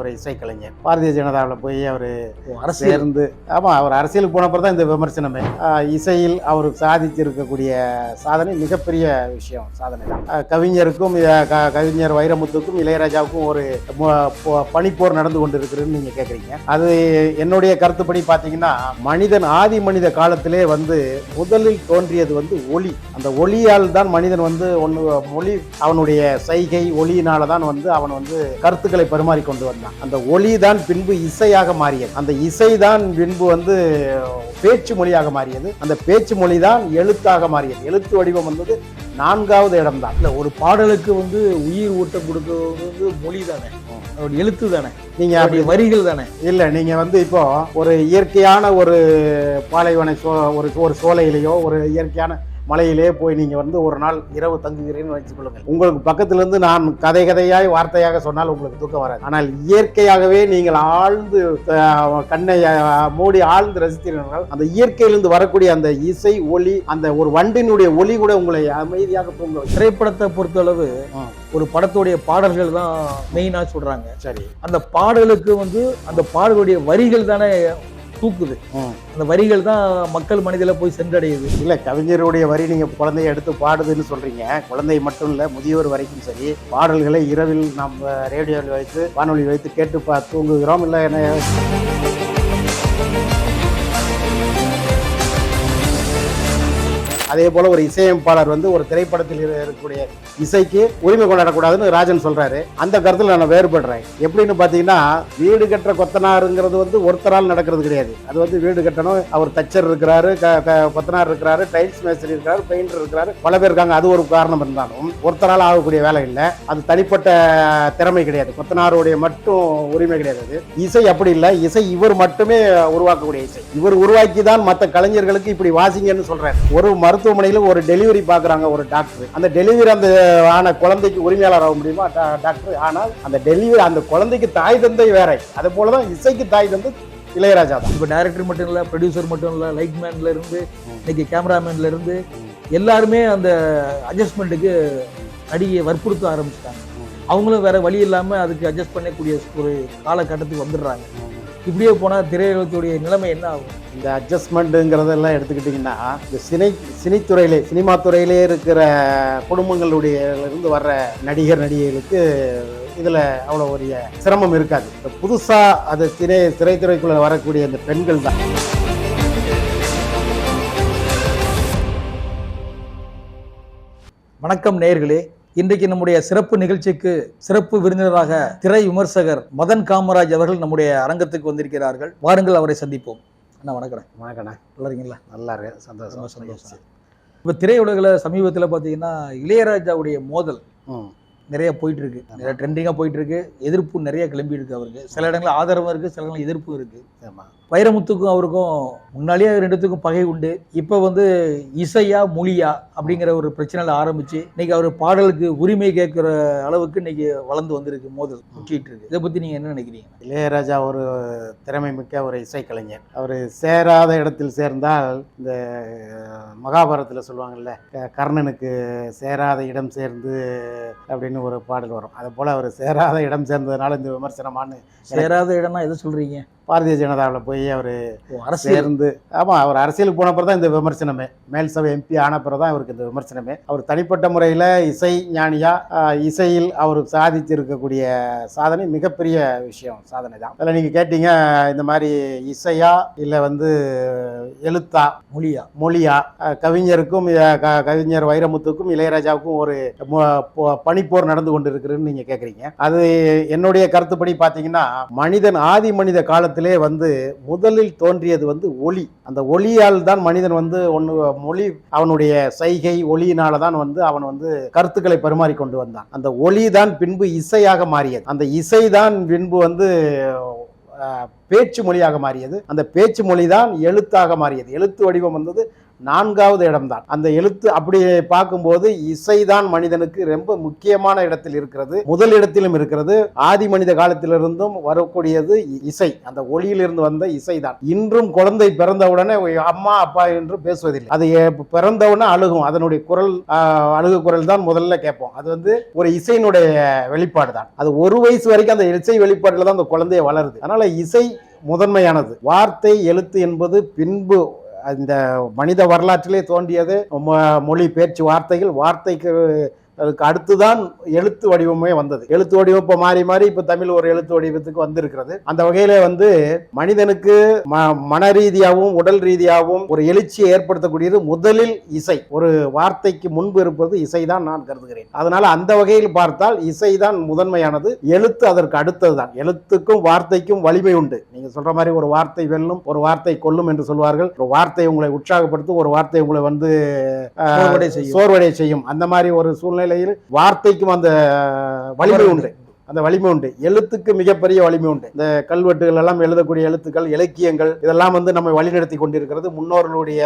ஒரு இசைக்கலைஞர். பாரதிய ஜனதாவில் போய் அவர் அரசியல். சேர்ந்து ஆமாம் அவர் அரசியலுக்கு போனப்பறம் தான் இந்த விமர்சனமே. இசையில் அவர் சாதிச்சிருக்கக்கூடிய சாதனை மிகப்பெரிய விஷயம் சாதனை தான். கவிஞருக்கும் கவிஞர் வைரமுத்துக்கும் இளையராஜாவுக்கும் ஒரு பனிப்போர் நடந்து கொண்டு இருக்குதுன்னு நீங்கள் கேட்குறீங்க அது என்னுடைய கருத்துப்படி பார்த்தீங்கன்னா மனிதன் ஆதி மனித காலத்திலே வந்து முதலில் தோன்றியது வந்து ஒளி. அந்த ஒளியால் தான் மனிதன் வந்து ஒன்று மொழி அவனுடைய சைகை ஒளியினால தான் வந்து அவன் வந்து கருத்துக்களை பரிமாறிக்கொண்டு வந்தான். அந்த ஒளி தான் பின்பு இசையாக மாறியது. அந்த இசை தான் பின்பு வந்து பேச்சு மொழியாக மாறியது. அந்த பேச்சு மொழி தான் எழுத்தாக மாறியது. எழுத்து வடிவம் வந்தது நான்காவது இடம்தான். இல்ல ஒரு பாடலுக்கு வந்து உயிர் ஊட்டம் கொடுக்கிறது வந்து மொழி தானே. அதோட எழுத்து தானே. நீங்க அப்படி வரிகள் தானே. இல்ல நீங்க வந்து இப்போ ஒரு இயற்கையான ஒரு பாலைவன சோ ஒரு ஒரு சோலையிலேயோ ஒரு இயற்கையான மலையிலே போய் நீங்க வந்து ஒரு நாள் இரவு தங்குகிறீங்கன்னு வச்சுக்கொள்ளுங்க உங்களுக்கு பக்கத்துல இருந்து நான் கதை கதையாய் வார்த்தையாக சொன்னால் உங்களுக்கு தூக்கம் வராது. ஆனால் இயற்கையாகவே நீங்கள் ஆழ்ந்து கண்ணை மூடி ஆழ்ந்து ரசித்தீர்கள். அந்த இயற்கையிலிருந்து வரக்கூடிய அந்த இசை ஒளி அந்த ஒரு வண்டினுடைய ஒளி கூட உங்களை அமைதியாக தூங்க. திரைப்படத்தை பொறுத்தளவு. ஒரு படத்துடைய பாடல்கள் தான் மெயினா சொல்றாங்க. சரி. அந்த பாடலுக்கு வந்து அந்த பாடலுடைய வரிகள் தானே தூக்குது. அந்த வரிகள் தான் மக்கள் மனதில போய் சென்றடையுது. இல்ல கவிஞருடைய வரி நீங்க குழந்தைய எடுத்து பாடுதுன்னு சொல்றீங்க. குழந்தை மட்டும் இல்ல முதியோர் வரைக்கும் சரி பாடல்களை இரவில் நம்ம ரேடியோவில் வைத்து வானொலி வைத்து கேட்டு பா தூங்குகிறோம். இல்ல என்ன? அதே போல் ஒரு இசையமைப்பாளர் வந்து ஒரு திரைப்படத்தில் இருக்கக்கூடிய இசைக்கு உரிமை கொண்டாடக்கூடாதுன்னு ராஜன் சொல்கிறாரு அந்த கருத்தில் நான் வேறுபடுறேன். எப்படின்னு பார்த்தீங்கன்னா வீடு கட்டுற கொத்தனாருங்கிறது வந்து ஒருத்தரால் நடக்கிறது கிடையாது. அது வந்து வீடு கட்டணும். அவர் தச்சர் இருக்கிறாரு க- கொத்தனார் இருக்கிறாரு டைல்ஸ் மேஸ்திரி இருக்கிறாரு பெயிண்டர் இருக்கிறாரு. பல பேர் இருக்காங்க. அது ஒரு காரணம் இருந்தாலும் ஒருத்தரால் ஆகக்கூடிய வேலை இல்லை. அது தனிப்பட்ட திறமை கிடையாது. கொத்தனாருடைய மட்டும் உரிமை கிடையாது அது. இசை அப்படி இல்லை. இசை இவர் மட்டுமே உருவாக்கக்கூடிய இசை. இவர் உருவாக்கி தான் மற்ற கலைஞர்களுக்கு இப்படி வாசிங்கன்னு சொல்றாரு. ஒரு மருத்துவமனையில் ஒரு டெலிவரி பார்க்குறாங்க ஒரு டாக்டர் அந்த டெலிவரி அந்த ஆன குழந்தைக்கு உரிமையாளர் ஆக முடியுமா? டாக்டர் ஆனால் அந்த டெலிவரி அந்த குழந்தைக்கு தாய் தந்தை வேற. அது போல தான் இசைக்கு தாய் தந்தை இளையராஜா தான். இப்போ டைரக்டர் மட்டும் இல்ல ப்ரொடியூசர் மட்டும் இல்ல லைட் மேன்ல இருந்து இன்னைக்கு கேமராமேன்ல இருந்து எல்லாருமே அந்த அட்ஜஸ்ட்மெண்ட்டுக்கு நடிகையை வற்புறுத்த ஆரம்பிச்சிட்டாங்க. அவங்களும் வேற வழி இல்லாம அதுக்கு அட்ஜஸ்ட் பண்ணக்கூடிய ஒரு காலகட்டத்துக்கு வந்துடுறாங்க. இப்படியே போனா திரையுலகத்துடைய நிலைமை என்ன ஆகும்? இந்த அட்ஜஸ்ட்மெண்ட்டுங்கிறதெல்லாம் எடுத்துக்கிட்டிங்கன்னா இந்த சினை சினித்துறையிலே சினிமா துறையிலே இருக்கிற குடும்பங்களுடைய இருந்து வர்ற நடிகர் நடிகைகளுக்கு இதில் அவ்வளோ ஒரு சிரமம் இருக்காது. இந்த புதுசாக அது திரை திரைத்துறைக்குள்ளே வரக்கூடிய இந்த பெண்கள் தான். வணக்கம் நேயர்களே இன்றைக்கு நம்முடைய சிறப்பு நிகழ்ச்சிக்கு சிறப்பு விருந்தினராக திரை விமர்சகர் மதன் காமராஜ் அவர்கள் நம்முடைய அரங்கத்துக்கு வந்திருக்கிறார்கள். வாருங்கள் அவரை சந்திப்போம். அண்ணா வணக்கம் வணக்கண்ணா நல்லா இருக்கீங்களா நல்லா இருக்கு. சந்தோஷம். சந்தோஷம். இப்போ திரையுலகில் சமீபத்தில் பார்த்தீங்கன்னா இளையராஜாவுடைய மோதல் நிறைய போயிட்டு இருக்கு நிறைய ட்ரெண்டிங்காக போயிட்டு இருக்கு எதிர்ப்பு நிறைய கிளம்பி இருக்கு அவருக்கு. சில இடங்களில் ஆதரவும் இருக்கு சில இடங்களில் எதிர்ப்பும் இருக்கு. ஆமாம் வைரமுத்துக்கும் அவருக்கும் முன்னாலேயே ரெண்டுத்துக்கும் பகை உண்டு. இப்போ வந்து இசையா மொழியா அப்படிங்கிற ஒரு பிரச்சனையில ஆரம்பிச்சு இன்னைக்கு அவர் பாடலுக்கு உரிமை கேட்கிற அளவுக்கு இன்னைக்கு வளர்ந்து வந்திருக்கு மோதல் முற்றிட்டு இருக்கு. இதை பத்தி நீங்க என்ன நினைக்கிறீங்க? இளையராஜா ஒரு திறமை மிக்க ஒரு இசைக்கலைஞர். அவர் சேராத இடத்தில் சேர்ந்தால் இந்த மகாபாரதத்தில் சொல்லுவாங்கல்ல கர்ணனுக்கு சேராத இடம் சேர்ந்து அப்படின்னு ஒரு பாடல் வரும். அது போல் அவர் சேராத இடம் சேர்ந்ததுனால இந்த விமர்சனமானு சேராத இடம்னா எதை சொல்றீங்க? பாரதிய ஜனதாவில் போய் அவர் அரசியல். சேர்ந்து ஆமாம் அவர் அரசியலுக்கு போன தான் இந்த விமர்சனமே. மேல் சபை எம்பி ஆன பிறகு தான் அவருக்கு இந்த விமர்சனமே. அவர் தனிப்பட்ட முறையில் இசை ஞானியா ஆஹ், இசையில் அவர் சாதிச்சிருக்கக்கூடிய சாதனை மிகப்பெரிய விஷயம் சாதனை தான். அதில் நீங்கள் கேட்டீங்க இந்த மாதிரி இசையா இல்லை வந்து எழுத்தா? மொழியா? மொழியா. கவிஞருக்கும் கவிஞர் வைரமுத்துக்கும் இளையராஜாவுக்கும் ஒரு பனிப்போர் நடந்து கொண்டு இருக்குன்னு நீங்க கேக்குறீங்க. அது என்னுடைய கருத்துப்படி பாத்தீங்கன்னா மனிதன் ஆதி மனித காலத்திலே வந்து முதலில் தோன்றியது வந்து ஒளி. அந்த ஒளியால் தான் மனிதன் வந்து ஒன்று மொழி அவனுடைய சைகை ஒளியினால தான் வந்து அவன் வந்து கருத்துக்களை பரிமாறி கொண்டு வந்தான். அந்த ஒளி தான் பின்பு இசையாக மாறியது. அந்த இசை தான் பின்பு வந்து பேச்சு மொழியாக மாறியது. அந்த பேச்சு மொழி தான் எழுத்தாக மாறியது. எழுத்து வடிவம் வந்தது நான்காவது இடம்தான். அந்த எழுத்து அப்படி பார்க்கும்போது இசைதான் மனிதனுக்கு ரொம்ப முக்கியமான இடத்தில் இருக்கிறது முதல் இடத்திலும் இருக்கிறது ஆதி மனித காலத்திலிருந்தும் வரக்கூடியது இ- இசை. அந்த ஒளியிலிருந்து வந்த இசைதான். இன்றும் குழந்தை பிறந்தவுடனே அம்மா அப்பா என்று பேசுவதில்லை. அது பிறந்தவுடனே அழுகும். அதனுடைய குரல் அழுகு குரல் தான் முதல்ல கேட்போம். அது வந்து ஒரு இசையினுடைய வெளிப்பாடு தான் அது ஒரு வயசு வரைக்கும் அந்த இசை வெளிப்பாட்டில் தான் அந்த குழந்தைய வளருது. அதனால இசை முதன்மையானது. வார்த்தை எழுத்து என்பது பின்பு இந்த மனித வரலாற்றிலே தோன்றியது மொ- மொழி பேச்சு வார்த்தைகள் வார்த்தைக்கு அதுக்கு அடுத்துதான் எழுத்து வடிவமே வந்தது. எழுத்து வடிவம் இப்போ மாறி மாறி இப்போ தமிழ் ஒரு எழுத்து வடிவத்துக்கு வந்திருக்கிறது. அந்த வகையில வந்து மனிதனுக்கு ம மன ரீதியாகவும் உடல் ரீதியாகவும் ஒரு எழுச்சியை ஏற்படுத்தக்கூடியது முதலில் இசை. ஒரு வார்த்தைக்கு முன்பு இருப்பது இசைதான் நான் கருதுகிறேன். அதனால அந்த வகையில் பார்த்தால் இசைதான் முதன்மையானது. எழுத்து அதற்கு அடுத்ததுதான். எழுத்துக்கும் வார்த்தைக்கும் வலிமை உண்டு. நீங்க சொல்ற மாதிரி ஒரு வார்த்தை வெல்லும் ஒரு வார்த்தை கொல்லும் என்று சொல்வார்கள். ஒரு வார்த்தை உங்களை உற்சாகப்படுத்தும் ஒரு வார்த்தை உங்களை வந்து சோர்வடை செய்யும். அந்த மாதிரி ஒரு சூழ்நிலையில் வார்த்தைக்கும் அந்த வலிமை உண்டு. அந்த வலிமை உண்டு எழுத்துக்கு மிகப்பெரிய வலிமை உண்டு இந்த கல்வெட்டுகள் எல்லாம் எழுதக்கூடிய எழுத்துக்கள் இலக்கியங்கள் இதெல்லாம் வந்து நம்மை வழிநடத்தி கொண்டிருக்கிறது. முன்னோர்களுடைய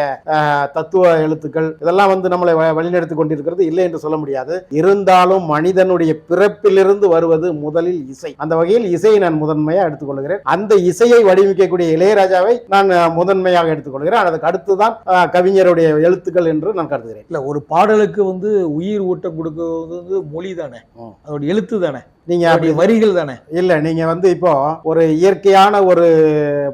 தத்துவ எழுத்துக்கள் இதெல்லாம் வந்து நம்மளை வழிநடத்தி கொண்டிருக்கிறது. இல்லை என்று சொல்ல முடியாது. இருந்தாலும் மனிதனுடைய பிறப்பிலிருந்து வருவது முதலில் இசை. அந்த வகையில் இசையை நான் முதன்மையாக எடுத்துக்கொள்கிறேன். அந்த இசையை வடிவமைக்கக்கூடிய இளையராஜாவை நான் முதன்மையாக எடுத்துக்கொள்கிறேன். அதுக்கு அடுத்துதான் கவிஞருடைய எழுத்துக்கள் என்று நான் கருதுகிறேன். இல்ல ஒரு பாடலுக்கு வந்து உயிர் ஊட்டம் கொடுக்கிறது வந்து மொழி தானே. அதோட எழுத்து தானே. நீங்க அதோடைய வரிகள் தானே? இல்ல நீங்க வந்து இப்போ ஒரு இயற்கையான ஒரு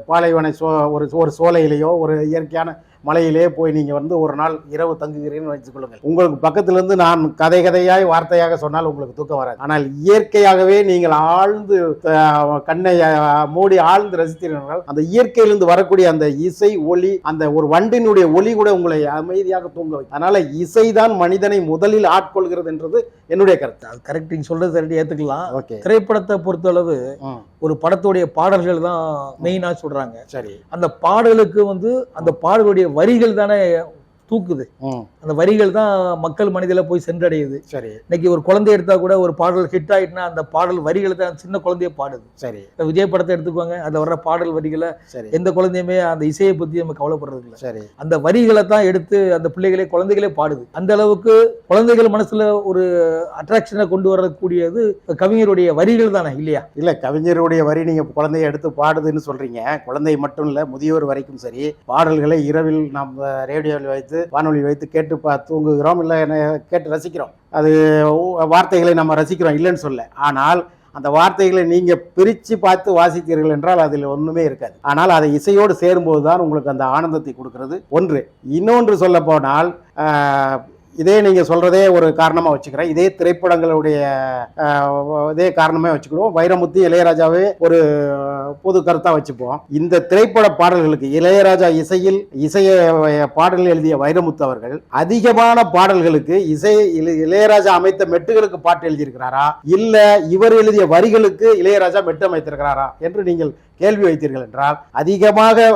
பாலைவன சோ ஒரு ஒரு சோலையிலேயோ ஒரு இயற்கையான மலையிலே போய் நீங்க வந்து ஒரு நாள் இரவு தங்குகிறீங்கன்னு வச்சுக்கொள்ளுங்கள் உங்களுக்கு பக்கத்துல இருந்து நான் கதை கதையாய் வார்த்தையாக சொன்னால் உங்களுக்கு தூக்கம் வராது. ஆனால் இயற்கையாகவே நீங்கள் ஆழ்ந்து கண்ணை மூடி ஆழ்ந்து ரசித்தீர்கள். அந்த இயற்கையிலிருந்து வரக்கூடிய அந்த இசை ஒளி அந்த ஒரு வண்டினுடைய ஒளி கூட உங்களை அமைதியாக தூங்க வைக்கும். அதனால இசைதான் மனிதனை முதலில் ஆட்கொள்கிறது என்றது என்னுடைய கருத்து. அது கரெக்ட் நீங்க சொல்றது சரி ஏத்துக்கலாம். ஓகே. திரைப்படத்தை பொறுத்தளவு ஒரு படத்துடைய பாடல்கள் தான் மெயினா சொல்றாங்க. சரி. அந்த பாடலுக்கு வந்து அந்த பாடலுடைய வரிகள் தானே தூக்குது. அந்த வரிகள் தான் மக்கள் மனதில போய் சென்றடையுது. சரி. இன்னைக்கு ஒரு குழந்தை எடுத்தா கூட ஒரு பாடல் ஹிட் ஆயிட்டுனா அந்த பாடல் வரிகளை தான் சின்ன குழந்தைய பாடுது. சரி. இப்ப விஜய் படத்தை எடுத்துக்கோங்க அதுல வர்ற பாடல் வரிகளை சரி. எந்த குழந்தையுமே அந்த இசையை பத்தி நம்ம கவலைப்படுறது இல்லை. சரி. அந்த வரிகளை தான் எடுத்து அந்த பிள்ளைகளே குழந்தைகளே பாடுது. அந்த அளவுக்கு குழந்தைகள் மனசுல ஒரு அட்ராக்ஷனை கொண்டு வரக்கூடியது கவிஞருடைய வரிகள் தானே இல்லையா? இல்ல கவிஞருடைய வரி நீங்க குழந்தைய எடுத்து பாடுதுன்னு சொல்றீங்க. குழந்தை மட்டும் இல்ல முதியோர் வரைக்கும் சரி பாடல்களை இரவில் நாம் ரேடியோவில் வைத்து வானொலி வைத்து கேட்டு பா தூங்குகிறோம் இல்லை என்ன கேட்டு ரசிக்கிறோம். அது வார்த்தைகளை நம்ம ரசிக்கிறோம் இல்லைன்னு சொல்ல. ஆனால் அந்த வார்த்தைகளை நீங்கள் பிரித்து பார்த்து வாசித்தீர்கள் என்றால் அதில் ஒன்றுமே இருக்காது. ஆனால் அதை இசையோடு சேரும்போது தான் உங்களுக்கு அந்த ஆனந்தத்தை கொடுக்கிறது. ஒன்று இன்னொன்று சொல்ல போனால் இதே நீங்க சொல்றதே ஒரு காரணமா வச்சுக்கிறேன். இதே திரைப்படங்களுடைய இதே காரணமே வச்சுக்கிடுவோம். வைரமுத்து இளையராஜாவே ஒரு பொது கருத்தா வச்சுப்போம். இந்த திரைப்பட பாடல்களுக்கு இளையராஜா இசையில் இசைய பாடல்கள் எழுதிய வைரமுத்து அவர்கள் அதிகமான பாடல்களுக்கு இசை இளையராஜா அமைத்த மெட்டுகளுக்கு பாட்டு எழுதியிருக்கிறாரா? இல்ல இவர் எழுதிய வரிகளுக்கு இளையராஜா மெட்டு அமைத்திருக்கிறாரா என்று நீங்கள் கேள்வி வைத்தீர்கள் என்றால் அதிகமாக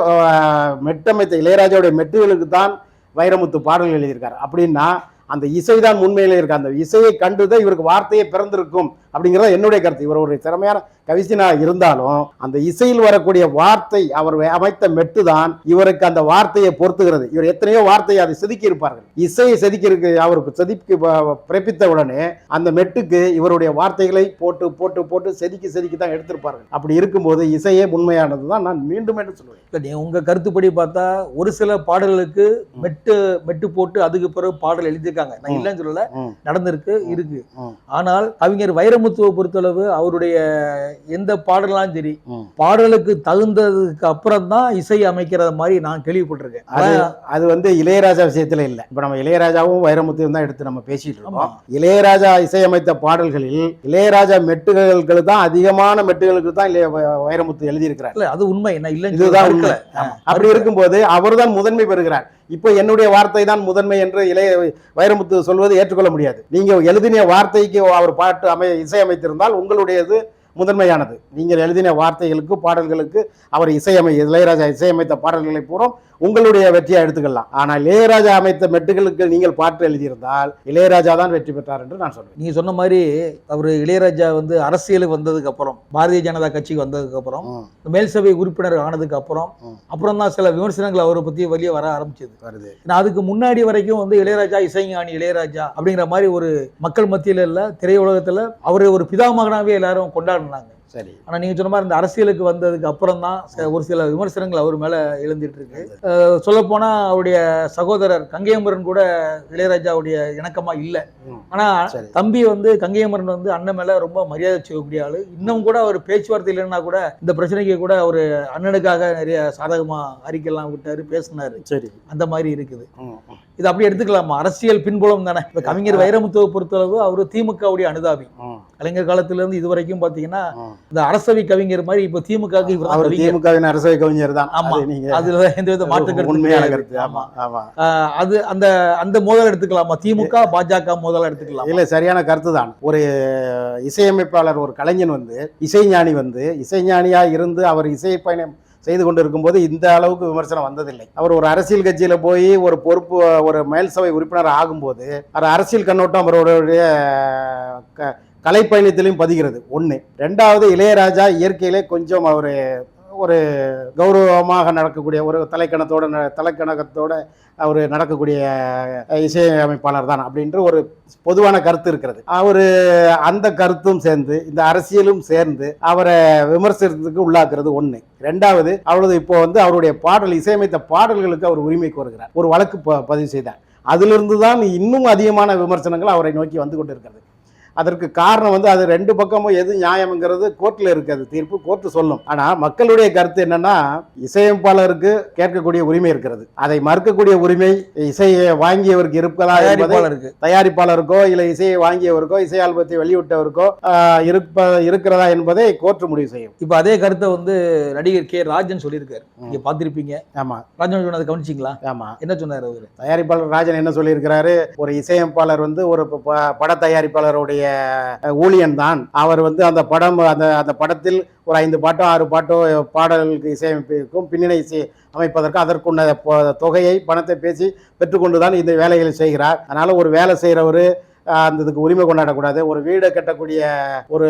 மெட்டமைத்த இளையராஜாவுடைய மெட்டுகளுக்கு தான் வைரமுத்து பாடல்கள் எழுதியிருக்காரு. அப்படின்னா அந்த இசைதான் உண்மையிலே இருக்கு. அந்த இசையை கண்டுதான் இவருக்கு வார்த்தையே பிறந்திருக்கும் அப்படிங்கிறத என்னுடைய கருத்து. இவர் ஒரு திறமையான கவிசினா இருந்தாலும் அந்த இசையில் வரக்கூடிய வார்த்தை அவர் அமைத்த மெட்டு தான் இவருக்கு அந்த வார்த்தையை பொறுத்துகிறது இவர் எத்தனையோ வார்த்தையை அதை செதுக்கி இருப்பார்கள் இசையை செதுக்கி அவருக்கு செதுக்கி பிறப்பித்த உடனே அந்த மெட்டுக்கு இவருடைய வார்த்தைகளை போட்டு போட்டு போட்டு செதுக்கி செதுக்கி தான் எடுத்திருப்பார்கள். அப்படி இருக்கும்போது இசையே உண்மையானது தான் நான் மீண்டும் என்று சொல்லுவேன். உங்க கருத்துப்படி பார்த்தா ஒரு சில பாடல்களுக்கு மெட்டு மெட்டு போட்டு அதுக்கு பிறகு பாடல் எழுதியிருக்காங்க. நான். இல்லைன்னு சொல்லல. நடந்திருக்கு இருக்கு. ஆனால் கவிஞர் வைரமுத்துவை பொறுத்தளவு அவருடைய எந்த பாடலாம் சரி. பாடலுக்கு தகுந்ததுக்கு அப்புறம் தான் இசை அமைக்கிற மாதிரி நான் கேள்விப்பட்டிருக்கேன். அது வந்து இளையராஜா விஷயத்துல இல்ல. இப்ப நம்ம இளையராஜாவும் வைரமுத்தையும் தான் எடுத்து நம்ம பேசிட்டு. இருக்கோம். இளையராஜா இசையமைத்த பாடல்களில் இளையராஜா மெட்டுகளுக்கு தான் அதிகமான மெட்டுகளுக்கு தான் வைரமுத்து எழுதியிருக்கிறார். இல்ல, அது உண்மை. என்ன இல்லைன்னு இதுதான் உண்மை. அப்படி இருக்கும்போது அவர்தான் முதன்மை பெறுகிறார். இப்போ என்னுடைய வார்த்தை தான் முதன்மை என்று இளைய வைரமுத்து சொல்வது ஏற்றுக்கொள்ள முடியாது. நீங்க எழுதின வார்த்தைக்கு அவர் பாட்டு அமை இசை அமைத்திருந்தால் உங்களுடையது முதன்மையானது. நீங்கள் எழுதின வார்த்தைகளுக்கு பாடல்களுக்கு அவர் இசையமை இளையராஜா இசையமைத்த பாடல்களை பூரா உங்களுடைய வெற்றியா எடுத்துக்கலாம். ஆனால் இளையராஜா அமைத்த மெட்டுகளுக்கு நீங்கள் பாட்டு எழுதியிருந்தால் இளையராஜா தான் வெற்றி பெற்றார் என்று நான் சொல்றேன் நீங்க சொன்ன மாதிரி அவர் இளையராஜா வந்து அரசியலுக்கு வந்ததுக்கு அப்புறம் பாரதிய ஜனதா கட்சிக்கு வந்ததுக்கு அப்புறம் மேல் சபை உறுப்பினர் ஆனதுக்கு அப்புறம். அப்புறம் தான் சில விமர்சனங்கள் அவரை பத்தி வெளியே வர ஆரம்பிச்சது. வருது. அதுக்கு முன்னாடி வரைக்கும் வந்து இளையராஜா இசைஞானி இளையராஜா அப்படிங்கிற மாதிரி ஒரு மக்கள் மத்தியில இல்ல திரையுலகத்துல அவரை ஒரு பிதாமகனாவே எல்லாரும் கொண்டாடினாங்க சரி. ஆனா நீங்க சொன்ன மாதிரி இந்த அரசியலுக்கு வந்ததுக்கு அப்புறம் தான் ஒரு சில விமர்சனங்கள் அவர் மேல எழுந்துட்டு இருக்கு. சொல்ல போனா அவருடைய சகோதரர் கங்கையமரன் கூட இளையராஜாவுடைய இணக்கமா இல்ல. ஆனா தம்பி வந்து கங்கையமரன் வந்து அண்ணன் மேல ரொம்ப மரியாதை செய்யக்கூடிய ஆளு. இன்னும் கூட அவர் பேச்சுவார்த்தை இல்லைன்னா கூட இந்த பிரச்சனைக்கு கூட அவர் அண்ணனுக்காக நிறைய சாதகமா அறிக்கைலாம் விட்டாரு பேசினாரு. சரி. அந்த மாதிரி இருக்குது. இது அப்படி எடுத்துக்கலாமா? அரசியல் பின்புலம் தானே. இப்ப கவிஞர் வைரமுத்துவை பொறுத்தளவு அவரு திமுகவுடைய அனுதாபி. கலைஞர் காலத்துல இருந்து இது வரைக்கும் பாத்தீங்கன்னா. இந்த அரசவை கவிஞர் மாதிரி இப்ப திமுக திமுகவின் அரசவை கவிஞர் தான். ஆமா. அதுல எந்த வித மாற்று கருத்து உண்மையான. கருத்து. ஆமா ஆமா. அது அந்த அந்த மோதல் எடுத்துக்கலாமா? திமுக பாஜக மோதல் எடுத்துக்கலாம்? இல்ல சரியான கருத்து தான். ஒரு இசையமைப்பாளர் ஒரு கலைஞன் வந்து இசைஞானி வந்து இசைஞானியா இருந்து அவர் இசை பயணம் செய்து கொண்டு இருக்கும்போது இந்த அளவுக்கு விமர்சனம் வந்ததில்லை. அவர் ஒரு அரசியல் கட்சியில போய் ஒரு பொறுப்பு ஒரு மேல் சபை உறுப்பினர் ஆகும்போது அவர் அரசியல் கண்ணோட்டம் அவருடைய க- கலைப்பயணத்திலையும் பதிகிறது. ஒன்று ரெண்டாவது இளையராஜா இயற்கையிலே கொஞ்சம் அவர் ஒரு கௌரவமாக நடக்கக்கூடிய ஒரு தலைக்கணத்தோட ந- தலைக்கணக்கத்தோட அவர் நடக்கக்கூடிய இசையமைப்பாளர் தான் அப்படின்ற ஒரு பொதுவான கருத்து இருக்கிறது. அவர் அந்த கருத்தும் சேர்ந்து இந்த அரசியலும் சேர்ந்து அவரை விமர்சனத்துக்கு உள்ளாக்குறது ஒன்று ரெண்டாவது அவரது இப்போ வந்து அவருடைய பாடல் இசையமைத்த பாடல்களுக்கு அவர் உரிமை கோருகிறார். ஒரு வழக்கு ப- பதிவு செய்தார். அதிலிருந்து தான் இன்னும் அதிகமான விமர்சனங்கள் அவரை நோக்கி வந்து கொண்டிருக்கிறது. அதற்கு காரணம் வந்து அது ரெண்டு பக்கமும் எது நியாயம்ங்கிறது கோர்ட்டில் இருக்குது தீர்ப்பு கோர்ட்டு சொல்லும். ஆனால் மக்களுடைய கருத்து என்னன்னா இசையமைப்பாளருக்கு கேட்கக்கூடிய உரிமை இருக்கிறது. அதை மறுக்கக்கூடிய உரிமை இசையை வாங்கியவருக்கு இருப்பதா தயாரிப்பாளருக்கு. இல்லை இசையை வாங்கியவருக்கோ இசை ஆல்பத்தை வெளியிட்டவருக்கோ இருப்ப இருக்கிறதா என்பதை கோர்ட்டு முடிவு செய்யும். இப்ப அதே கருத்தை வந்து நடிகர் கே. ராஜன் சொல்லியிருக்காரு. நீங்க பாத்திருப்பீங்க ஆமா. ராஜன் சொன்னதை கவனிச்சிங்களா? ஆமா. என்ன சொன்னாரு அவரு? தயாரிப்பாளர் ராஜன் என்ன சொல்லியிருக்கிறாரு? ஒரு இசையமைப்பாளர் வந்து ஒரு பட தயாரிப்பாளருடைய அவருடைய ஊழியன் தான் அவர் வந்து அந்த படம் அந்த அந்த படத்தில் ஒரு ஐந்து பாட்டோ ஆறு பாட்டோ பாடல்களுக்கு இசையமைப்பிற்கும் பின்னணி இசை அமைப்பதற்கு அதற்குள்ள தொகையை பணத்தை பேசி பெற்றுக்கொண்டு தான் இந்த வேலைகளை செய்கிறார். அதனால ஒரு வேலை செய்கிறவர் அந்த இதுக்கு உரிமை கொண்டாடக்கூடாது. ஒரு வீடை கட்டக்கூடிய ஒரு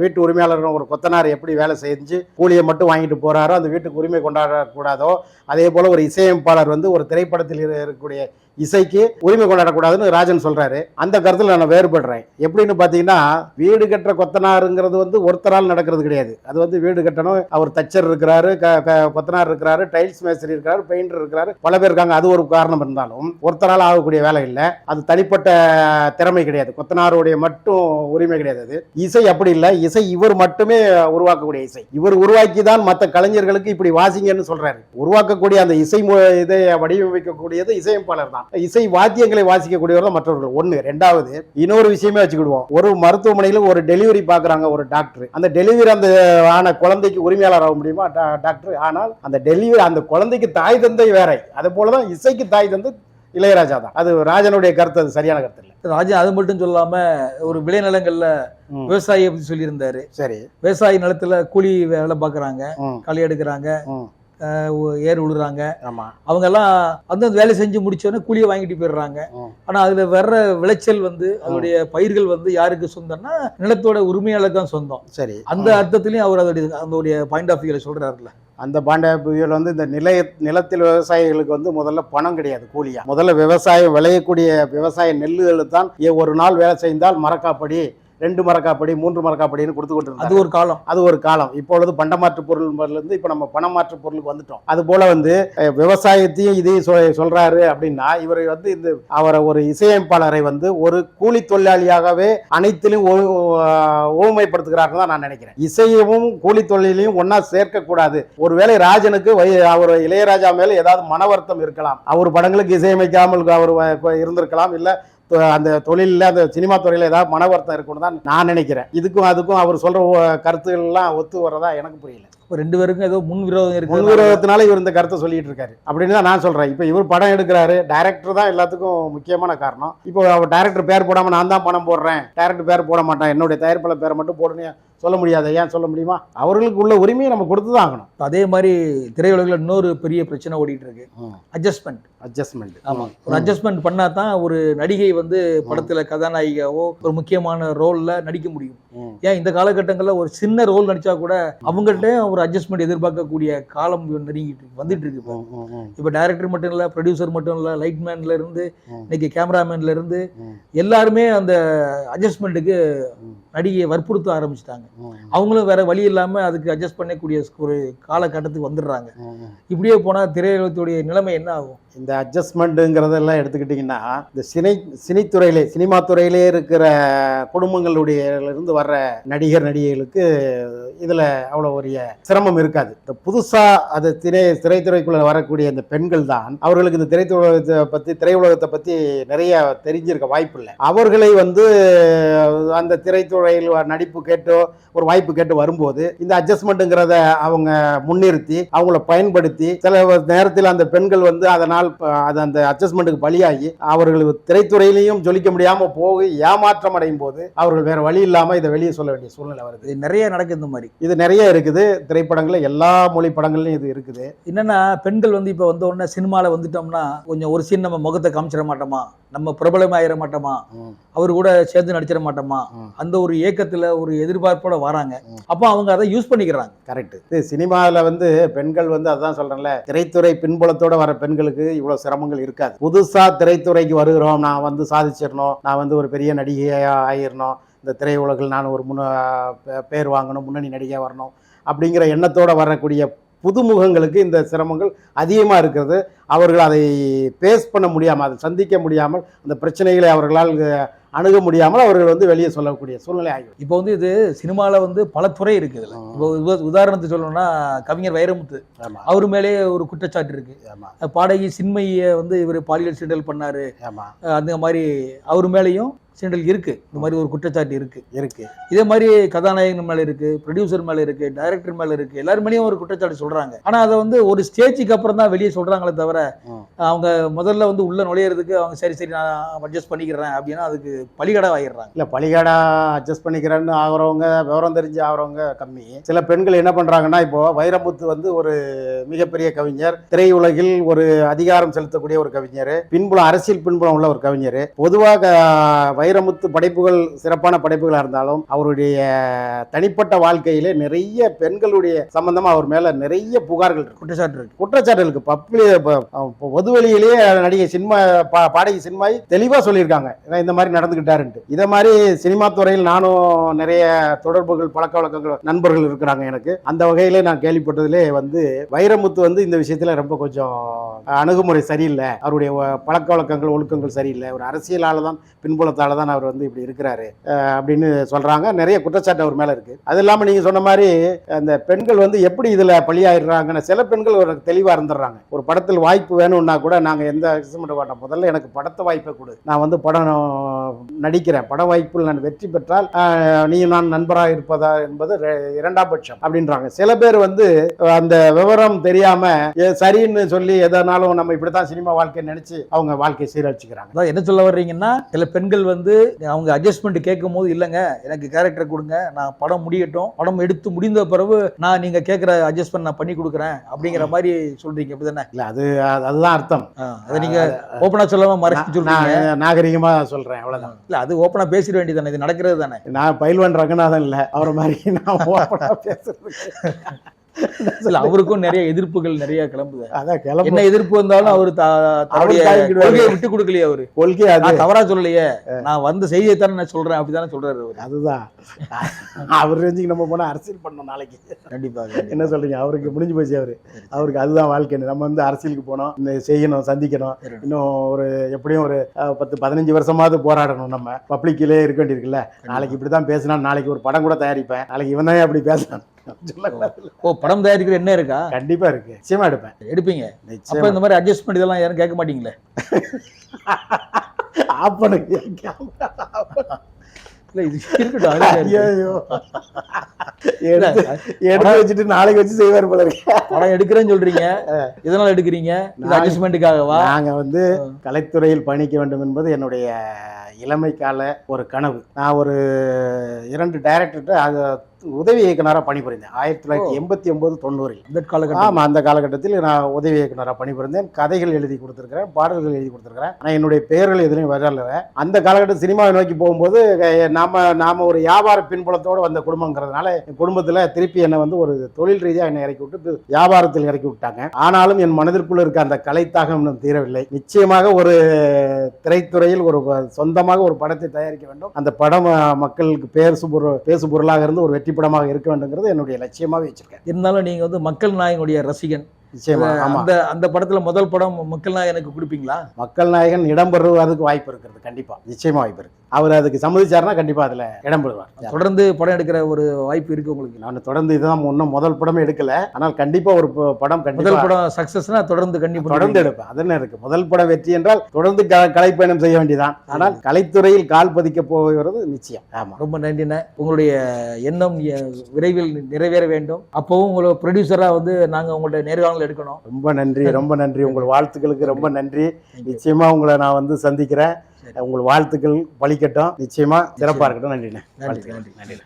வீட்டு உரிமையாளர் ஒரு கொத்தனார் எப்படி வேலை செஞ்சு கூலியை மட்டும் வாங்கிட்டு போகிறாரோ அந்த வீட்டுக்கு உரிமை கொண்டாடக்கூடாதோ அதே போல் ஒரு இசையமைப்பாளர் வந்து ஒரு திரைப்படத்தில் இருக்கக்கூடிய இசைக்கு உரிமை கொண்டாடக்கூடாதுன்னு ராஜன் சொல்றாரு. அந்த கருத்துல நான் வேறுபடுறேன். எப்படின்னு பாத்தீங்கன்னா வீடு கட்டுற கொத்தனாருங்கிறது வந்து ஒருத்தரால் நடக்கிறது கிடையாது. அது வந்து வீடு கட்டணும். அவர் தச்சர் இருக்கிறாரு க- கொத்தனார் இருக்கிறாரு டைல்ஸ் மேஸ்திரி இருக்கிறாரு பெயிண்டர் இருக்கிறாரு. பல பேர் இருக்காங்க. அது ஒரு காரணம் இருந்தாலும் ஒருத்தரால் ஆகக்கூடிய வேலை இல்லை. அது தனிப்பட்ட திறமை கிடையாது. கொத்தனாருடைய மட்டும் உரிமை கிடையாது அது. இசை அப்படி இல்லை. இசை இவர் மட்டுமே உருவாக்கக்கூடிய இசை. இவர் உருவாக்கி தான் மற்ற கலைஞர்களுக்கு இப்படி வாசிங்கன்னு சொல்றாரு. உருவாக்கக்கூடிய அந்த இசை இதை வடிவமைக்கக்கூடியது இசையமைப்பாளர் தான். இசை வாத்தியங்களை வாசிக்கக்கூடியவர் தான் மற்றவர்கள். ஒண்ணு. ரெண்டாவது இன்னொரு விஷயமே வச்சுக்கிடுவோம். ஒரு மருத்துவமனையில ஒரு டெலிவரி பாக்குறாங்க ஒரு டாக்டர் அந்த டெலிவரி அந்த ஆன குழந்தைக்கு உரிமையாளர் ஆக முடியுமா? டாக்டர் ஆனால் அந்த டெலிவரி அந்த குழந்தைக்கு தாய் தந்தை வேற. அது போலதான் இசைக்கு தாய் தந்தை இளையராஜா தான். அது ராஜனுடைய கருத்து அது சரியான கருத்து இல்லை. ராஜன் அது மட்டும் சொல்லாம ஒரு விளைநிலங்கள்ல ம். விவசாயியை பத்தி சொல்லியிருந்தாரு. சரி. விவசாய நிலத்துல கூலி வேலை பாக்குறாங்க களை எடுக்கிறாங்க. ஏர் உழுறாங்க. ஆமா. அவங்க எல்லாம் அந்த வேலை செஞ்சு முடிச்சோன்னே கூலியை வாங்கிட்டு போயிடுறாங்க. ஆனா அதுல வர்ற விளைச்சல் வந்து அதோடைய பயிர்கள் வந்து யாருக்கு சொந்தம்னா நிலத்தோட உரிமையாளருக்கு தான் சொந்தம். சரி. அந்த அர்த்தத்திலையும் அவர் அதோடைய அதோடைய பாயிண்ட் ஆஃப் வியூல சொல்றாருல்ல. அந்த பாண்டிய புயல் வந்து இந்த நிலைய நிலத்தில் விவசாயிகளுக்கு வந்து முதல்ல பணம் கிடையாது கூலியா. முதல்ல விவசாயம் விளையக்கூடிய விவசாய நெல்லுகளுக்கு தான் ஒரு நாள் வேலை செய்தால் மரக்காப்படி ரெண்டு மரக்காப்படி மூன்று மரக்காப்படின்னு கொடுத்து அது கொண்டிருந்தாங்க ஒரு காலம். அது ஒரு காலம். இப்பொழுது பண்டமாற்று பொருள்லேருந்து இப்போ நம்ம பணமாற்று பொருளுக்கு வந்துட்டோம். அது போல வந்து விவசாயத்தையும் இதையும் சொல்றாரு அப்படின்னா இவர் வந்து இந்த அவரை ஒரு இசையமைப்பாளரை வந்து ஒரு கூலி தொழிலாளியாகவே அனைத்திலும் ஓமைப்படுத்துகிறார்கள் தான் நான் நினைக்கிறேன். இசையவும் கூலி தொழிலையும் ஒன்னா சேர்க்க கூடாது ஒருவேளை ராஜனுக்கு அவர் இளையராஜா மேல ஏதாவது மன வருத்தம் இருக்கலாம். அவர் படங்களுக்கு இசையமைக்காமல் அவர் இருந்திருக்கலாம். இல்ல அந்த தொழிலில் அந்த சினிமா துறையில் ஏதாவது மன வருத்தம் இருக்குன்னு தான் நான் நினைக்கிறேன். இதுக்கும் அதுக்கும் அவர் சொல்ற ஒ- கருத்துக்கள் எல்லாம் ஒத்து வரதா எனக்கு புரியல. இப்ப ரெண்டு பேருக்கும் ஏதோ முன் விரோதம் இருக்கு. முன்விரோதத்தினால இவர் இந்த கருத்தை சொல்லிட்டு இருக்காரு. அப்படின்னு தான் நான் சொல்றேன். இப்போ இவர் படம் எடுக்கிறாரு. டைரக்டர் தான் எல்லாத்துக்கும் முக்கியமான காரணம். இப்போ அவர் டைரக்டர் பேர் போடாம நான் தான் பணம் போடுறேன். டைரக்டர் பேர் போட மாட்டேன். என்னுடைய தயாரிப்பாளர் பேரை மட்டும் போடுங்க சொல்ல முடியாது ஏன் சொல்ல முடியுமா? அவர்களுக்கு உள்ள உரிமையை நம்ம கொடுத்து தான் ஆகணும். அதே மாதிரி திரையுலகில் இன்னொரு பெரிய பிரச்சனை ஓடிட்டு இருக்கு அட்ஜஸ்ட்மெண்ட் அட்ஜஸ்ட்மெண்ட் ஆமா. ஒரு அட்ஜஸ்ட்மெண்ட் பண்ணா தான் ஒரு நடிகை வந்து படத்துல கதாநாயகியாவோ ஒரு முக்கியமான ரோல்ல நடிக்க முடியும். ஏன் இந்த காலகட்டங்கள்ல ஒரு சின்ன ரோல் நடிச்சா கூட அவங்கள்ட்ட ஒரு அட்ஜஸ்ட்மெண்ட் எதிர்பார்க்கக்கூடிய காலம் நெருங்கிட்டு இருக்கு வந்துட்டு இருக்கு இப்போ. இப்போ டைரக்டர் மட்டும் இல்ல ப்ரொடியூசர் மட்டும் இல்ல லைட்மேன்ல இருந்து. இன்னைக்கு கேமராமேன்ல இருந்து. எல்லாருமே அந்த அட்ஜஸ்ட்மெண்ட்டுக்கு நடிகையை வற்புறுத்த ஆரம்பிச்சிட்டாங்க. அவங்களும் வேற வழி இல்லாம அதுக்கு அட்ஜஸ்ட் பண்ணக்கூடிய ஒரு காலகட்டத்துக்கு வந்துடுறாங்க. இப்படியே போனா திரையுலகத்துடைய நிலைமை என்ன ஆகும்? இந்த அட்ஜஸ்ட்மெண்ட்டுங்கிறதெல்லாம் எடுத்துக்கிட்டிங்கன்னா இந்த சினை சினித்துறையிலே சினிமா துறையிலே இருக்கிற குடும்பங்களுடைய இருந்து வர்ற நடிகர் நடிகைகளுக்கு இதில் அவ்வளோ ஒரு சிரமம் இருக்காது. இந்த புதுசாக அது திரை திரைத்துறைக்குள்ளே வரக்கூடிய இந்த பெண்கள் தான் அவர்களுக்கு இந்த திரைத்துலகத்தை பற்றி திரையுலகத்தை பற்றி நிறைய தெரிஞ்சிருக்க வாய்ப்பு இல்லை. அவர்களை வந்து அந்த திரைத்துறையில் நடிப்பு கேட்டோ ஒரு வாய்ப்பு கேட்டு வரும்போது இந்த அட்ஜஸ்ட்மெண்ட்டுங்கிறத அவங்க முன்னிறுத்தி அவங்கள பயன்படுத்தி சில நேரத்தில் அந்த பெண்கள் வந்து அதனால் அது அந்த அட்ஜஸ்ட்மெண்ட்டுக்கு பலியாகி அவர்கள் திரைத்துறையிலையும் ஜொலிக்க முடியாம போய் ஏமாற்றம் அடையும் போது அவர்கள் வேற வழி இல்லாம இதை வெளியே சொல்ல வேண்டிய சூழ்நிலை வருது. நிறைய நடக்குது இந்த மாதிரி. இது நிறைய இருக்குது. திரைப்படங்கள்ல எல்லா மொழி படங்கள்லயும் இது இருக்குது. என்னன்னா பெண்கள் வந்து இப்போ வந்த உடனே சினிமாவில் வந்துட்டோம்னா கொஞ்சம் ஒரு சீன் நம்ம முகத்தை காமிச்சிட மாட்டோமா? நம்ம பிரபலமாயிட மாட்டோமா? அவர் கூட சேர்ந்து நடிச்சிட மாட்டோமா. அந்த ஒரு ஏக்கத்துல ஒரு எதிர்பார்ப்போட வராங்க. அப்போ அவங்க அதை யூஸ் பண்ணிக்கிறாங்க. கரெக்ட் இது சினிமாவில் வந்து பெண்கள் வந்து அதான் சொல்றேன்ல திரைத்துறை பின்புலத்தோட வர பெண்களுக்கு இவ்வளவு சிரமங்கள் இருக்காது. புதுசா திரைத்துறைக்கு வருகிறோம் நான் வந்து சாதிச்சிடணும் நான் வந்து ஒரு பெரிய நடிகையா ஆயிரணும் இந்த திரையுலகில் நான் ஒரு முன்ன பேர் வாங்கணும் முன்னணி நடிகை வரணும் அப்படிங்கிற எண்ணத்தோட வரக்கூடிய புதுமுகங்களுக்கு இந்த சிரமங்கள் அதிகமாக இருக்கிறது. அவர்கள் அதை பேஸ் பண்ண முடியாமல் அதை சந்திக்க முடியாமல் அந்த பிரச்சனைகளை அவர்களால் அணுக முடியாமல் அவர்கள் வந்து வெளியே சொல்லக்கூடிய சூழ்நிலை ஆகிவிடும் இப்போ வந்து இது சினிமாவில் வந்து பல துறை இருக்குது இதுல. இப்போ உத- உதாரணத்துக்கு சொல்லணும்னா கவிஞர் வைரமுத்து. அவர் மேலே ஒரு குற்றச்சாட்டு இருக்கு. பாடகி சின்மையை வந்து இவர் பாலியல் சீண்டல் பண்ணாரு. அந்த மாதிரி அவர் மேலேயும் சீண்டல் இருக்கு. இந்த மாதிரி ஒரு குற்றச்சாட்டு இருக்கு. இருக்கு. இதே மாதிரி கதாநாயகன் மேல இருக்கு ப்ரொடியூசர் மேல இருக்கு டைரக்டர் மேல இருக்கு எல்லார் மேலேயும் ஒரு குற்றச்சாட்டு சொல்றாங்க. ஆனா அதை வந்து ஒரு ஸ்டேஜுக்கு அப்புறம் தான் வெளியே சொல்றாங்களே தவிர. அவங்க முதல்ல வந்து உள்ள நுழையிறதுக்கு அவங்க சரி சரி நான் அட்ஜஸ்ட் பண்ணிக்கிறேன் அப்படின்னா அதுக்கு பலிகடா ஆயிடுறாங்க இல்ல பலிகாடா அட்ஜஸ்ட் பண்ணிக்கிறேன்னு ஆகிறவங்க விவரம் தெரிஞ்சு ஆகிறவங்க கம்மி. சில பெண்கள் என்ன பண்றாங்கன்னா இப்போ வைரமுத்து வந்து ஒரு மிகப்பெரிய கவிஞர். திரையுலகில் ஒரு அதிகாரம் செலுத்தக்கூடிய ஒரு கவிஞர். பின்புலம் அரசியல் பின்புலம் உள்ள ஒரு கவிஞர். பொதுவாக வைரமுத்து படைப்புகள் சிறப்பான படைப்புகளா இருந்தாலும் அவருடைய தனிப்பட்ட வாழ்க்கையிலே நிறைய பெண்களுடைய சம்பந்தமா அவர் மேல நிறைய புகார்கள் இருக்கு. குற்றச்சாட்டு இருக்கு. பப்ளி பொதுவெளியிலேயே நடிகை சினிமா பாடகி சினிமாய் தெளிவாக சொல்லியிருக்காங்க. இந்த மாதிரி நடந்துக்கிட்டாருன்ட்டு இதை மாதிரி சினிமா துறையில் நானும் நிறைய தொடர்புகள் பழக்க வழக்கங்கள் நண்பர்கள் இருக்கிறாங்க எனக்கு. அந்த வகையிலே நான் கேள்விப்பட்டதிலே வந்து வைரமுத்து வந்து இந்த விஷயத்தில் ரொம்ப கொஞ்சம் அணுகுமுறை சரியில்லை. அவருடைய பழக்க வழக்கங்கள் ஒழுக்கங்கள் சரியில்லை. ஒரு அரசியலால் தான் பின்புலத்தால் தான் அவர் வந்து இப்படி இருக்கிறாரு அப்படின்னு சொல்கிறாங்க நிறைய குற்றச்சாட்டு அவர் மேலே இருக்குது அது இல்லாமல் நீங்கள் சொன்ன மாதிரி அந்த பெண்கள் வந்து எப்படி இதில் பழியாயிடுறாங்கன்னு சில பெண்கள் ஒரு தெளிவாக இருந்துடுறாங்க. ஒரு படத்தில் வாய்ப்பு வேணும்னா கூட நாங்கள் எந்த அக்சமெண்ட் வேண்டாம் முதல்ல எனக்கு படத்தை வாய்ப்பை கொடு. நான் வந்து படம் நடிக்கிறேன். பட வாய்ப்பில் நான் வெற்றி பெற்றால் நீயும் நீ நான் நண்பராக இருப்பதா என்பது ரெ- இரண்டாம் பட்சம் அப்படின்றாங்க. சில பேர் வந்து அந்த விவரம் தெரியாம சரின்னு சொல்லி எதனாலும் நம்ம இப்படித்தான் சினிமா வாழ்க்கை நினைச்சு அவங்க வாழ்க்கையை சீரழிச்சுக்கிறாங்க. அதான் என்ன சொல்ல வர்றீங்கன்னா சில பெண்கள் வந்து அவங்க அட்ஜஸ்ட்மெண்ட் கேட்கும் போது இல்லைங்க எனக்கு கேரக்டர் கொடுங்க நான் படம் முடியட்டும். படம் எடுத்து முடிந்த பிறகு நான் நீங்க கேட்குற அட்ஜஸ்ட்மெண்ட் நான் பண்ணி கொடுக்குறேன் அப்படிங்கிற மாதிரி சொல்றீங்க அப்படிதானே? இல்ல அது அது- அதுதான் அர்த்தம். அதை நீங்க ஓப்பனா சொல்லாம மறைச்சு சொல்றீங்க. நாகரிகமா சொல்றேன் அவ்வளவுதான். இல்ல அது ஓப்பனா பேசிட வேண்டியதானே இது நடக்கிறது தானே நான் பயில்வான் ரங்கநாதன் இல்ல அவரை மாதிரி நான் ஆ பேசுறது இல்ல அவருக்கும் நிறைய எதிர்ப்புகள் நிறைய கிளம்புது. அதான் கிளம்பு என்ன எதிர்ப்பு வந்தாலும் அவரு. கொள்கையை விட்டு கொடுக்கலையே அவரு. கொள்கை அது. தவறா சொல்லலையே. நான் வந்த செய்தியை தானே நான் சொல்றேன். அப்படித்தானே சொல்றாரு அவரு. அதுதான். அவர் ரேஞ்சுக்கு நம்ம போனா அரசியல் பண்ணோம் நாளைக்கு. கண்டிப்பா என்ன சொல்றீங்க? அவருக்கு முடிஞ்சு போச்சு அவரு. அவருக்கு அதுதான் வாழ்க்கை நம்ம வந்து அரசியலுக்கு போனோம். இந்த செய்யணும் சந்திக்கணும். இன்னும் ஒரு எப்படியும் ஒரு பத்து பதினஞ்சு வருஷமாவது போராடணும் நம்ம. பப்ளிக்கிலே இருக்க வேண்டியிருக்குல்ல. நாளைக்கு இப்படிதான் பேசினா நாளைக்கு ஒரு படம் கூட தயாரிப்பேன். நாளைக்கு இவன் தான் அப்படி சொல்லக்கூடாது ஓ. படம் தயாரிக்கிற என்ன இருக்கா? கண்டிப்பா இருக்கு. நிச்சயமா எடுப்பேன். எடுப்பீங்க. அப்ப இந்த மாதிரி அட்ஜஸ்ட்மெண்ட் இதெல்லாம் யாரும் கேட்க மாட்டீங்களே? ஆஃப் பண்ணுங்க இல்ல இது இருக்கட்டும் நாளைக்கு வச்சு செய்வார் போல படம் எடுக்கிறேன்னு சொல்றீங்க. இதனால எடுக்கிறீங்க? அட்ஜஸ்ட்மெண்ட்டுக்காகவா நாங்க வந்து கலைத்துறையில் பயணிக்க வேண்டும் என்பது என்னுடைய இளமை கால ஒரு கனவு. நான் ஒரு இரண்டு டைரக்டர்கிட்ட உதவி இயக்குனராக பணிபுரிந்தேன். ஆயிரத்தி தொள்ளாயிரத்தி எண்பத்தி ஒன்பது தொண்ணூறில். இந்த காலகட்டம் ஆமாம் அந்த காலகட்டத்தில் நான் உதவி இயக்குனராக பணிபுரிந்தேன். கதைகள் எழுதி கொடுத்துருக்கிறேன் பாடல்கள் எழுதி கொடுத்துருக்கிறேன். ஆனால் என்னுடைய பெயர்கள் எதுலையும் வரல. அந்த காலகட்டம் சினிமாவை நோக்கி போகும்போது நாம நாம ஒரு வியாபார பின்புலத்தோடு வந்த குடும்பங்கிறதுனால என் குடும்பத்தில் திருப்பி என்னை வந்து ஒரு தொழில் ரீதியாக என்னை இறக்கி விட்டு வியாபாரத்தில் இறக்கி விட்டாங்க. ஆனாலும் என் மனதிற்குள் இருக்க அந்த கலைத்தாகம் இன்னும் தீரவில்லை. நிச்சயமாக ஒரு திரைத்துறையில் ஒரு சொந்தமாக ஒரு படத்தை தயாரிக்க வேண்டும். அந்த படம் மக்களுக்கு பேசு பொருள் பேசு பொருளாக இருந்து ஒரு வெற்றி படமாக இருக்க வேண்டுங்கிறது என்னுடைய லட்சியமாக வச்சிருக்கேன். இருந்தாலும் நீங்க வந்து மக்கள் நாயகனுடைய ரசிகன். அந்த அந்த படத்துல முதல் படம் மக்கள் நாயகனுக்கு கொடுப்பீங்களா? மக்கள் நாயகன் இடம்பெறுவதற்கு வாய்ப்பு இருக்கிறது கண்டிப்பா. நிச்சயமா வாய்ப்பு இருக்கு. அவர் அதுக்கு சம்மதிச்சாருன்னா கண்டிப்பா அதுல இடம்பெறுவார் தொடர்ந்து படம் எடுக்கிற ஒரு வாய்ப்பு இருக்கு உங்களுக்கு? நான் தொடர்ந்து இதுதான் இன்னும் முதல் படமே எடுக்கல. ஆனால் கண்டிப்பா ஒரு படம் முதல் கண்டிப்பா படம் சக்சஸ்னா தொடர்ந்து கண்டிப்பா தொடர்ந்து எடுப்பேன். அது என்ன இருக்கு. முதல் படம் வெற்றி என்றால் தொடர்ந்து க- கலைப்பயணம் செய்ய வேண்டியதான் ஆனால் கலைத்துறையில் கால் பதிக்க போகிறது நிச்சயம். ஆமா. ரொம்ப நன்றிண்ணே உங்களுடைய எண்ணம் விரைவில் நிறைவேற வேண்டும். அப்பவும் உங்களை ப்ரொடியூசரா வந்து நாங்க உங்கள்ட்ட நேர்காணல் எடுக்கணும். ரொம்ப நன்றி. ரொம்ப நன்றி. உங்கள் வாழ்த்துக்களுக்கு ரொம்ப நன்றி. நிச்சயமா உங்களை நான் வந்து சந்திக்கிறேன். உங்கள் வாழ்த்துக்கள் பலிக்கட்டும் நிச்சயமா சிறப்பா இருக்கட்டும். நன்றிண்ணே. நன்றி நன்றி.